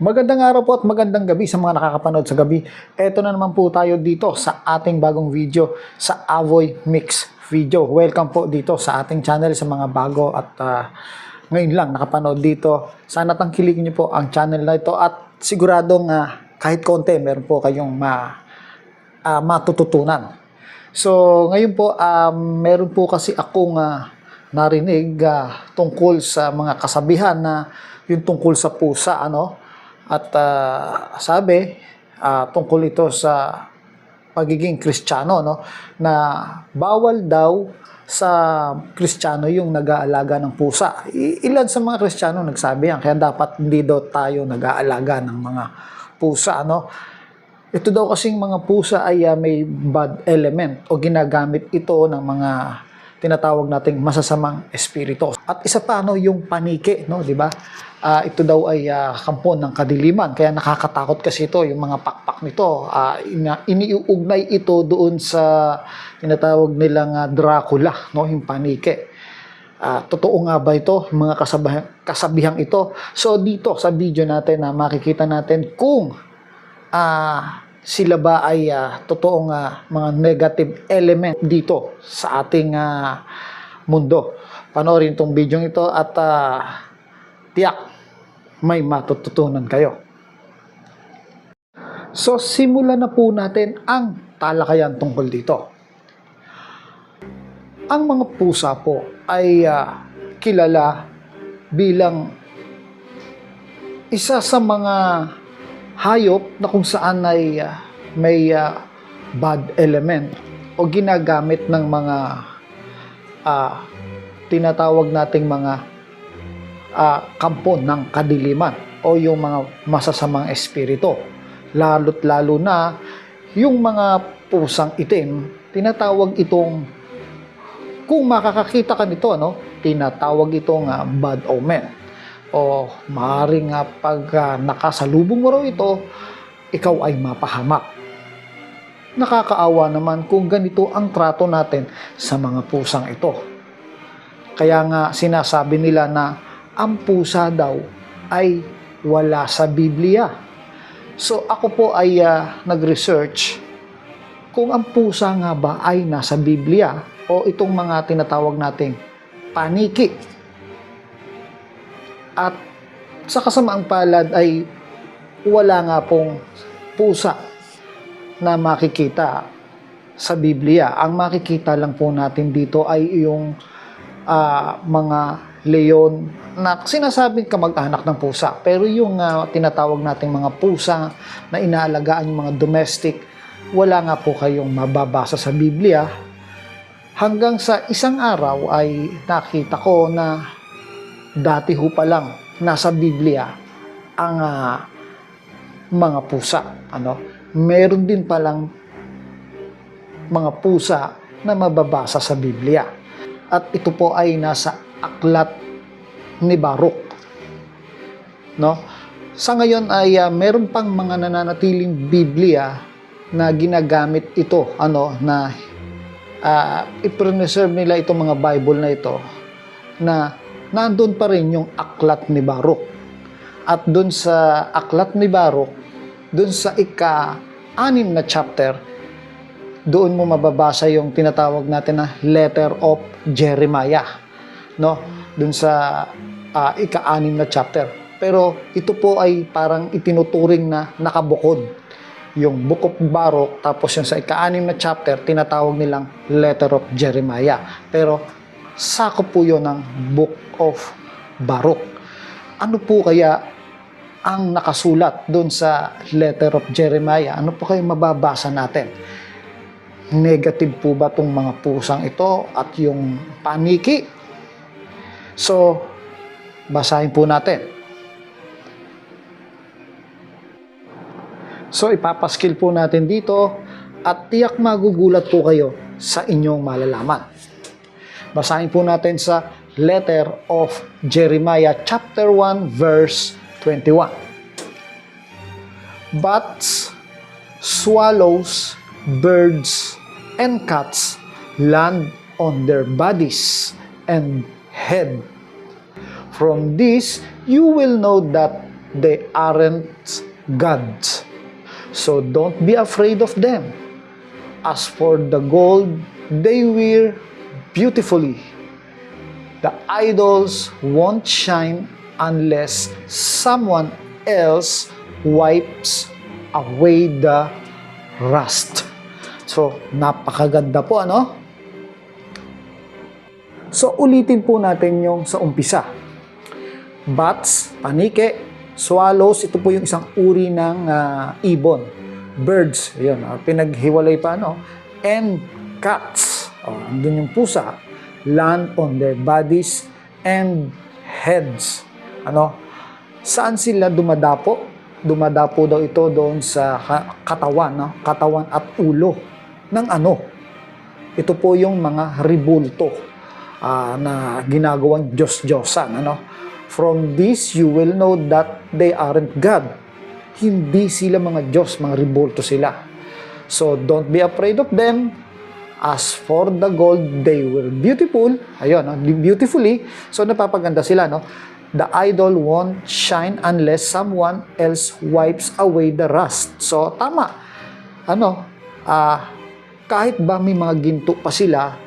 Magandang araw po at magandang gabi sa mga nakakapanood sa gabi. Ito na naman po tayo dito sa ating bagong video sa Avoy Mix Video. Welcome po dito sa ating channel sa mga bago at ah, ngayon lang nakapanood dito. Sana tangkilikin niyo po ang channel na ito at siguradong ah, kahit konti meron po kayong ma, ah, matututunan. So, ngayon po, um, meron po kasi akong ah, narinig ah, tungkol sa mga kasabihan na yung tungkol sa pusa, ano? At ah, sabi, ah, tungkol ito sa pagiging kristyano, no? Na bawal daw sa kristyano yung nag-aalaga ng pusa. Ilan sa mga kristyano nagsabi yan, kaya dapat hindi daw tayo nag-aalaga ng mga pusa, ano? Ito daw kasing mga pusa ay ah, may bad element o ginagamit ito ng mga tinatawag nating masasamang espiritu. At isa pa no, yung paniki, no, di ba? Ah, ito daw ay ah, kampo ng kadiliman kaya nakakatakot kasi ito yung mga pakpak nito. Ah, ina- iniuugnay ito doon sa tinatawag nilang ah, Dracula, no, yung paniki. Ah, totoo nga ba ito, mga kasabihan, kasabihang ito? So dito sa video natin na makikita natin kung ah sila ba ay ah, totoong ah, mga negative element dito sa ating ah, mundo. Panoorin tong video ito at ah, tiyak may matututunan kayo. So simulan na po natin ang talakayan tungkol dito. Ang mga pusa po ay ah, kilala bilang isa sa mga hayop na kung saan ay ah, may ah, bad element o ginagamit ng mga ah, tinatawag nating mga ah, kampo ng kadiliman o yung mga masasamang espiritu. Lalo't lalo na yung mga pusang itim, tinatawag itong kung makakakita ka nito, no, tinatawag itong ah, bad omen o maaaring nga pag ah, nakasalubong mo raw ito, ikaw ay mapahamak. Nakakaawa naman kung ganito ang trato natin sa mga pusang ito. Kaya nga sinasabi nila na ang pusa daw ay wala sa Biblia. So ako po ay ah, nag-research kung ang pusa nga ba ay nasa Biblia o itong mga tinatawag nating paniki at sa kasamaang palad ay wala nga pong pusa na makikita sa Biblia. Ang makikita lang po natin dito ay yung ah, mga leon na sinasabing kamag-anak ng pusa. Pero yung ah, tinatawag nating mga pusa na inaalagaan yung mga domestic, wala nga po kayong mababasa sa Biblia. Hanggang sa isang araw ay nakita ko na dati ho pa lang nasa Biblia ang ah, mga pusa. Ano? Meron din palang mga pusa na mababasa sa Biblia. At ito po ay nasa aklat ni Baruk. No? Sa ngayon ay ah, meron pang mga nananatiling Biblia na ginagamit ito ano na uh, i-preserve nila itong mga Bible na ito na nandun pa rin yung aklat ni Baruk. At dun sa aklat ni Baruk, dun sa ika-anim na chapter, doon mo mababasa yung tinatawag natin na letter of Jeremiah. No? Dun sa ah, ika-anim na chapter. Pero ito po ay parang itinuturing na nakabukod yung Book of Baruch, tapos yung sa ika-anim na chapter, tinatawag nilang Letter of Jeremiah. Pero sakop po yun ng Book of Baruch. Ano po kaya ang nakasulat doon sa Letter of Jeremiah? Ano po kaya mababasa natin? Negative po ba itong mga pusang ito at yung paniki? So, basahin po natin. So ipapaskill po natin dito at tiyak magugulat po kayo sa inyong malalaman. Basahin po natin sa letter of Jeremiah chapter 1 verse 21. Bats, swallows, birds, and cats land on their bodies and head. From this, you will know that they aren't gods. So don't be afraid of them. As for the gold, they wear beautifully. The idols won't shine unless someone else wipes away the rust. So, napakaganda po, ano? So, ulitin po natin yung sa umpisa. Bats, panike, swallows, ito po yung isang uri ng ah, ibon. Birds, yun, ah, pinaghiwalay pa, ano? And cats, oh, andun yung pusa, land on their bodies and heads. Ano? Saan sila dumadapo? Dumadapo daw ito doon sa ka- katawan, no? katawan at ulo ng ano? Ito po yung mga ribulto ah, na ginagawang Diyos-Diyosan. Ano? From this, you will know that they aren't God. Hindi sila mga Diyos, mga ribulto sila. So, don't be afraid of them. As for the gold, they were beautiful. Ayun, no? beautifully. So, napapaganda sila, no? The idol won't shine unless someone else wipes away the rust. So, tama. Ano? Ah, kahit ba may mga ginto pa sila,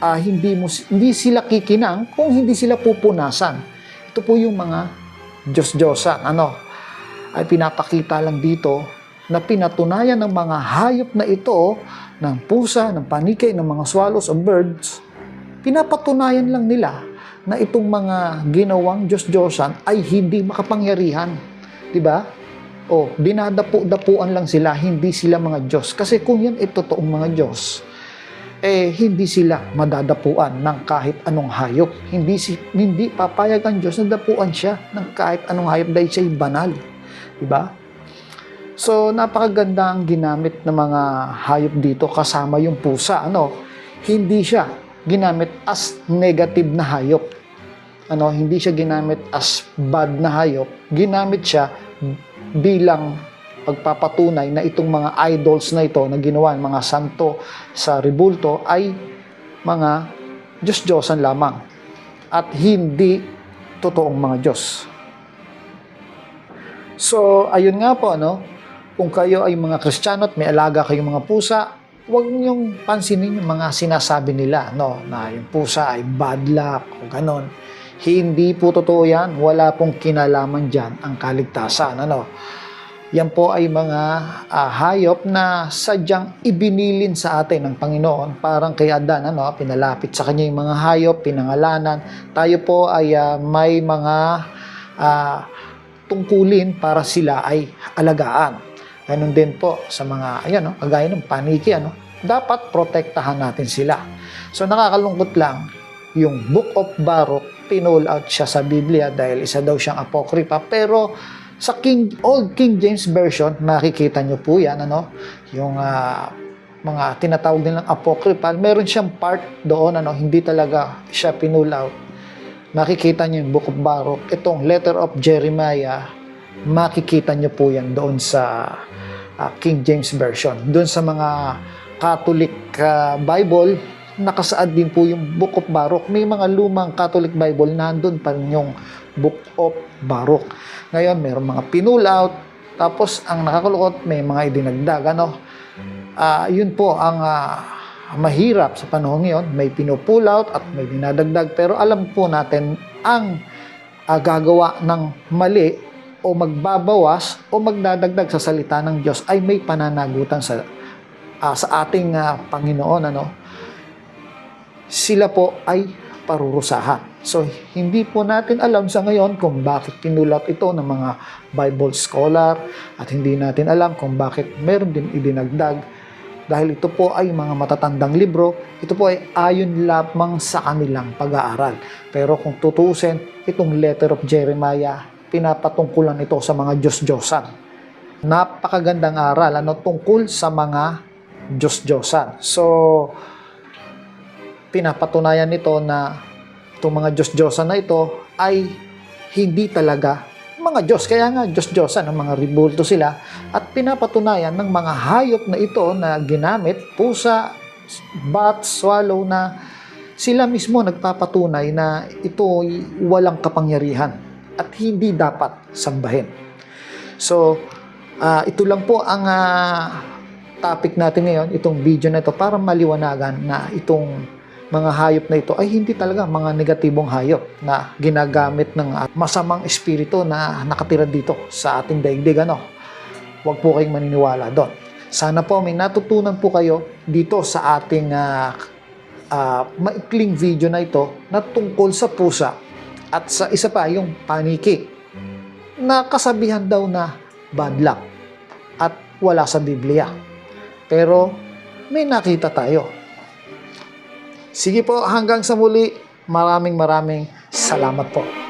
ah, hindi mo hindi sila kikinang kung hindi sila pupunasan. Ito po yung mga Diyos-Diyosan. Ano? Ay pinapakita lang dito na pinatunayan ng mga hayop na ito ng pusa, ng panike, ng mga swallows o birds, pinapatunayan lang nila na itong mga ginawang Diyos-Diyosan ay hindi makapangyarihan. ba? O, dinadapo-dapuan lang sila, hindi sila mga Diyos. Kasi kung yan ay totoong mga Diyos, eh hindi sila madadapuan ng kahit anong hayop. Hindi si hindi papayag ang Diyos na dapuan siya ng kahit anong hayop dahil siya banal. 'Di ba? So napakaganda ang ginamit ng mga hayop dito kasama yung pusa, ano? Hindi siya ginamit as negative na hayop. Ano, hindi siya ginamit as bad na hayop. Ginamit siya bilang pagpapatunay na itong mga idols na ito na ginawa ng mga santo sa Ribulto ay mga Diyos-Diyosan lamang at hindi totoong mga Diyos. So, ayun nga po, ano, kung kayo ay mga Kristiyano at may alaga kayong mga pusa, huwag niyong pansinin yung mga sinasabi nila, no, na yung pusa ay bad luck o ganon. Hindi po totoo yan. Wala pong kinalaman dyan ang kaligtasan. Ano? Yan po ay mga ah, hayop na sadyang ibinilin sa atin ng Panginoon. Parang kay Adan, ano, pinalapit sa kanya yung mga hayop, pinangalanan. Tayo po ay ah, may mga ah, tungkulin para sila ay alagaan. Ganun din po sa mga, ayan, no, kagaya ng paniki, ano, dapat protektahan natin sila. So nakakalungkot lang, yung Book of Baruch, pinull out siya sa Biblia dahil isa daw siyang apokripa. Pero sa King, Old King James Version, makikita nyo po yan, ano, yung ah, mga tinatawag nilang apocryphal, meron siyang part doon, ano, hindi talaga siya pinull out. Makikita nyo yung Book of Baruch, itong Letter of Jeremiah, makikita nyo po yan doon sa ah, King James Version. Doon sa mga Catholic ah, Bible, nakasaad din po yung Book of Baruch. May mga lumang Catholic Bible, nandun pa rin yung Book of Baruch. Ngayon, mayroong mga pinull out, tapos ang nakakulukot, may mga idinagdag. Ano? Ah, yun po ang ah, mahirap sa panahon ngayon. May pinupull out at may dinadagdag. Pero alam po natin, ang ah, gagawa ng mali o magbabawas o magdadagdag sa salita ng Diyos ay may pananagutan sa ah, sa ating ah, Panginoon ano sila po ay parurusahan. So, hindi po natin alam sa ngayon kung bakit pinulat ito ng mga Bible scholar at hindi natin alam kung bakit meron din idinagdag dahil ito po ay mga matatandang libro, ito po ay ayon lamang sa kanilang pag-aaral. Pero kung tutuusin, itong letter of Jeremiah, pinapatungkulan ito sa mga Diyos-Diyosan. Napakagandang aral ano, tungkol sa mga Diyos-Diyosan. So, pinapatunayan nito na itong mga Diyos-Diyosan na ito ay hindi talaga mga Diyos. Kaya nga Diyos-Diyosan, ang mga ribulto sila. At pinapatunayan ng mga hayop na ito na ginamit, pusa, bat, swallow na sila mismo nagpapatunay na ito walang kapangyarihan. At hindi dapat sambahin. So, ah, ito lang po ang ah, topic natin ngayon, itong video na ito, para maliwanagan na itong mga hayop na ito ay hindi talaga mga negatibong hayop na ginagamit ng masamang espiritu na nakatira dito sa ating daigdig. Ano? Huwag po kayong maniniwala doon. Sana po may natutunan po kayo dito sa ating ah, ah, maikling video na ito na tungkol sa pusa at sa isa pa yung paniki na kasabihan daw na bad luck at wala sa Biblia. Pero may nakita tayo. Sige po, hanggang sa muli, maraming maraming salamat po.